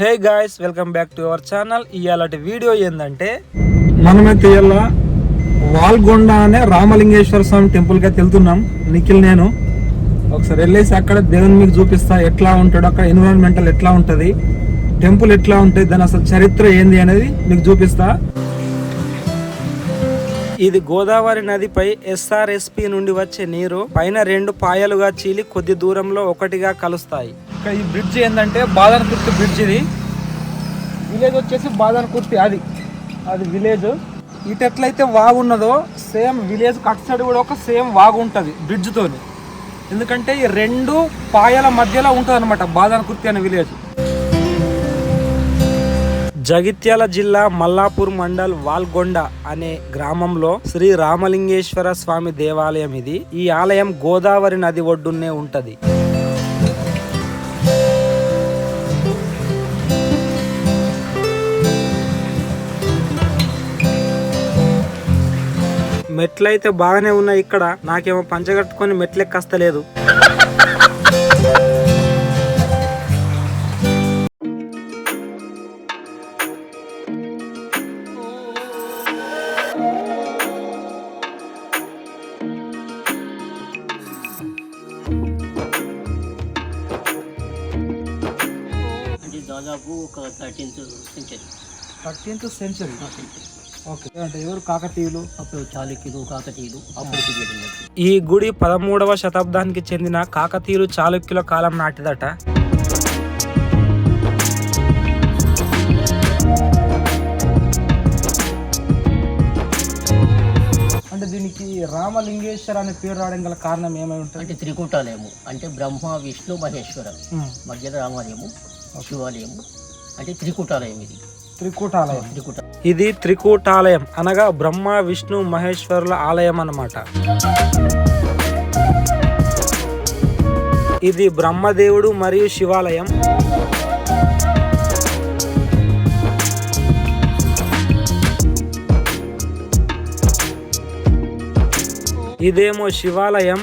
Hey guys welcome back to our channel. ఇవాళ video ఏంటంటే మనమైతే ఇలా వాల్గొండ అనే రామలింగేశ్వర స్వామి టెంపుల్కి వెళ్తున్నాం. నిఖిల్ నేను. ఒకసారి వెళ్ళేసి అక్కడ దేవుని మీకు చూపిస్తా ఎట్లా ఉంటాడు అక్కడ ఎన్విరాన్మెంటల్ ఎట్లా ఉంటది టెంపుల్ ఎట్లా ఉంటుంది దాని అసలు చరిత్ర ఏంది అనేది మీకు చూపిస్తా. ఇది గోదావరి నదిపై ఎస్ఆర్ఎస్పి నుండి వచ్చే నీరు పైన రెండు పాయలుగా చీలి కొద్ది దూరంలో ఒకటిగా కలుస్తాయి. ఇక్కడ ఈ బ్రిడ్జ్ ఏంటంటే బాదన్ కుర్తి బ్రిడ్జ్ ఇది. విలేజ్ వచ్చేసి బాదన్ కుర్తి అది. అది విలేజ్. ఇటు ఎట్లయితే వాగు ఉన్నదో సేమ్ విలేజ్ అటు సైడ్ కూడా ఒక సేమ్ వాగు ఉంటుంది ఎందుకంటే ఈ రెండు పాయల మధ్యలో ఉంటుంది అనమాట బాదన్ కుర్తి అనే విలేజ్. జగిత్యాల జిల్లా మల్లాపూర్ మండల్ వాల్గొండ అనే గ్రామంలో శ్రీ రామలింగేశ్వర స్వామి దేవాలయం ఇది. ఈ ఆలయం గోదావరి నది ఒడ్డునే ఉంటది. మెట్లయితే బాగానే ఉన్నాయి ఇక్కడ. నాకేమో పంచగట్టుకొని మెట్లెక్కస్తలేదు. ఒక thirteenth century thirteenth century okay అంటే ఎవరు కాకతీయులు? అప్పుడు చాళుక్యులు కాకతీయులు అప్పుడు ఈ గుడి పదమూడవ శతాబ్దానికి చెందిన కాకతీయులు చాళుక్యుల కాలం నాటిదట. అంటే దీనికి రామలింగేశ్వర అనే పేరు రావడం గల కారణం ఏమై ఉంటుంది? అంటే త్రికూటాలయము అంటే బ్రహ్మ విష్ణు మహేశ్వర. మధ్యలో రామాలయము శివాలయము. అంటే త్రికూటాలయం ఇది. త్రికూటాలయం. త్రికూట ఇది త్రికూటాలయం అనగా బ్రహ్మ విష్ణు మహేశ్వరుల ఆలయం అన్నమాట. ఇది బ్రహ్మదేవుడు మరియు శివాలయం. ఇదేమో శివాలయం.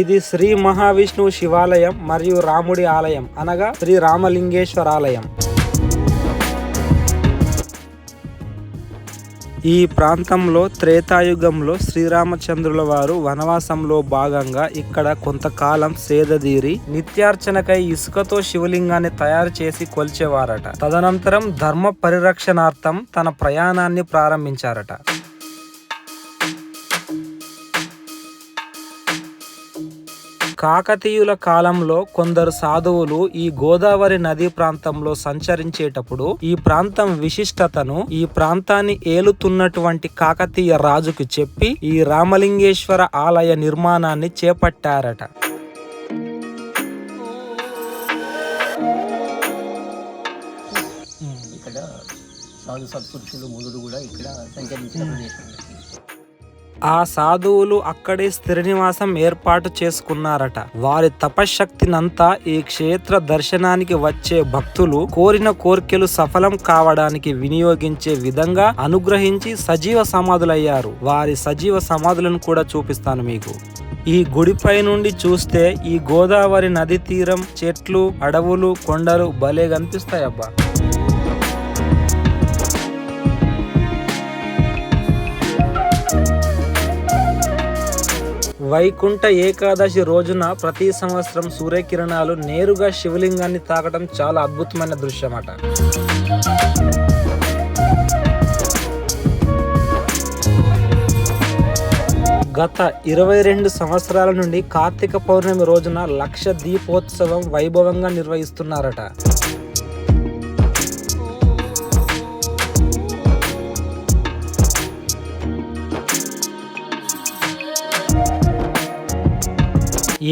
ఇది శ్రీ మహావిష్ణువు శివాలయం మరియు రాముడి ఆలయం అనగా శ్రీ రామలింగేశ్వర ఆలయం ఈ ప్రాంతంలో త్రేతాయుగంలో శ్రీరామచంద్రుల వారు వనవాసంలో భాగంగా ఇక్కడ కొంతకాలం సేదదీరి నిత్యార్చనకై ఇసుకతో శివలింగాన్ని తయారు చేసి కొలిచేవారట. తదనంతరం ధర్మ పరిరక్షణార్థం తన ప్రయాణాన్ని ప్రారంభించారట. కాకతీయుల కాలంలో కొందరు సాధువులు ఈ గోదావరి నదీ ప్రాంతంలో సంచరించేటప్పుడు ఈ ప్రాంతం విశిష్టతను ఈ ప్రాంతాన్ని ఏలుతున్నటువంటి కాకతీయ రాజుకు చెప్పి ఈ రామలింగేశ్వర ఆలయ నిర్మాణాన్ని చేపట్టారట. ఇక్కడ సాధు సత్పురుషులు మునులు కూడా ఇక్కడ సంచరించిన ప్రదేశం ఆ సాధువులు అక్కడే స్థిర నివాసం ఏర్పాటు చేసుకున్నారట. వారి తపశ్శక్తినంతా ఈ క్షేత్ర దర్శనానికి వచ్చే భక్తులు కోరిన కోర్కెలు సఫలం కావడానికి వినియోగించే విధంగా అనుగ్రహించి సజీవ సమాధులయ్యారు. వారి సజీవ సమాధులను కూడా చూపిస్తాను మీకు. ఈ గుడిపై నుండి చూస్తే ఈ గోదావరి నది తీరం చెట్లు అడవులు కొండలు భలే కనిపిస్తాయబ్బా. వైకుంఠ ఏకాదశి రోజున ప్రతి సంవత్సరం సూర్యకిరణాలు నేరుగా శివలింగాన్ని తాకడం చాలా అద్భుతమైన దృశ్యమట. గత ఇరవై రెండు సంవత్సరాల నుండి కార్తీక పౌర్ణమి రోజున లక్ష దీపోత్సవం వైభవంగా నిర్వహిస్తున్నారట.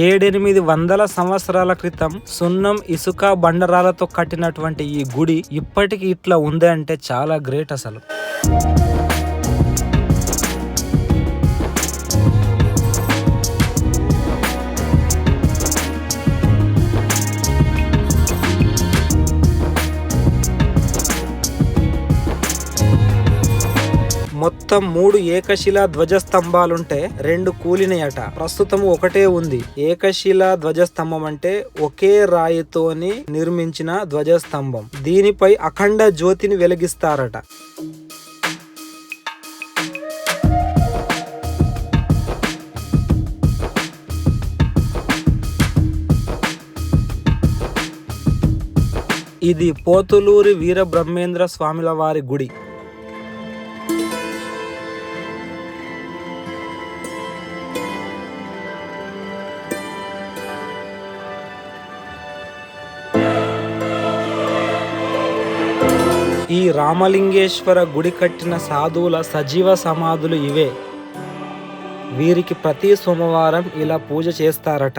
ఏడెనిమిది వందల సంవత్సరాల క్రితం సున్నం ఇసుక బండరాలతో కట్టినటువంటి ఈ గుడి ఇప్పటికి ఇట్లా ఉంది అంటే చాలా గ్రేట్ అసలు. మొత్తం మూడు ఏకశిలా ధ్వజస్తంభాలుంటే రెండు కూలినయట. ప్రస్తుతం ఒకటే ఉంది. ఏకశిలా ధ్వజస్తంభం అంటే ఒకే రాయితోని నిర్మించిన ధ్వజస్తంభం. దీనిపై అఖండ జ్యోతిని వెలిగిస్తారట. ఇది పోతులూరి వీరబ్రహ్మేంద్ర స్వామిల వారి గుడి. ఈ రామలింగేశ్వర గుడి కట్టిన సాధువుల సజీవ సమాధులు ఇవే. వీరికి ప్రతి సోమవారం ఇలా పూజ చేస్తారట.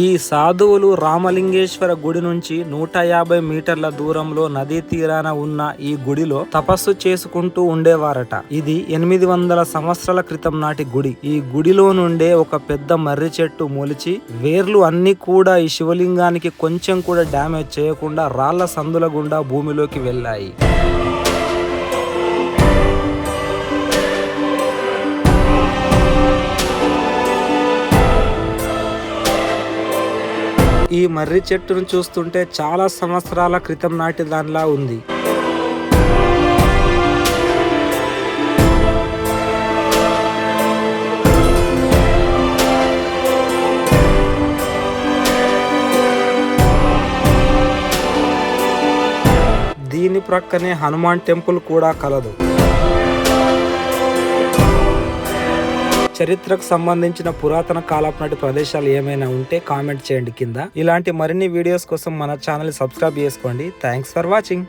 ఈ సాధువులు రామలింగేశ్వర గుడి నుంచి నూట యాభై మీటర్ల దూరంలో నదీ తీరాన ఉన్న ఈ గుడిలో తపస్సు చేసుకుంటూ ఉండేవారట. ఇది ఎనిమిది వందల సంవత్సరాల క్రితం నాటి గుడి. ఈ గుడిలో నుండే ఒక పెద్ద మర్రి చెట్టు మొలిచి వేర్లు అన్ని కూడా ఈ శివలింగానికి కొంచెం కూడా డ్యామేజ్ చేయకుండా రాళ్ళ సందుల గుండా భూమిలోకి వెళ్ళాయి. ఈ మర్రి చెట్టును చూస్తుంటే చాలా సంవత్సరాల క్రితం నాటి దానిలా ఉంది. దీని ప్రక్కనే హనుమాన్ టెంపుల్ కూడా కలదు. చరిత్రకు సంబంధించిన పురాతన కాలపు నాటి ప్రదేశాలు ఏమైనా ఉంటే కామెంట్ చేయండి కింద. ఇలాంటి మరిన్ని వీడియోస్ కోసం మన ఛానల్ సబ్స్క్రైబ్ చేసుకోండి. Thanks for watching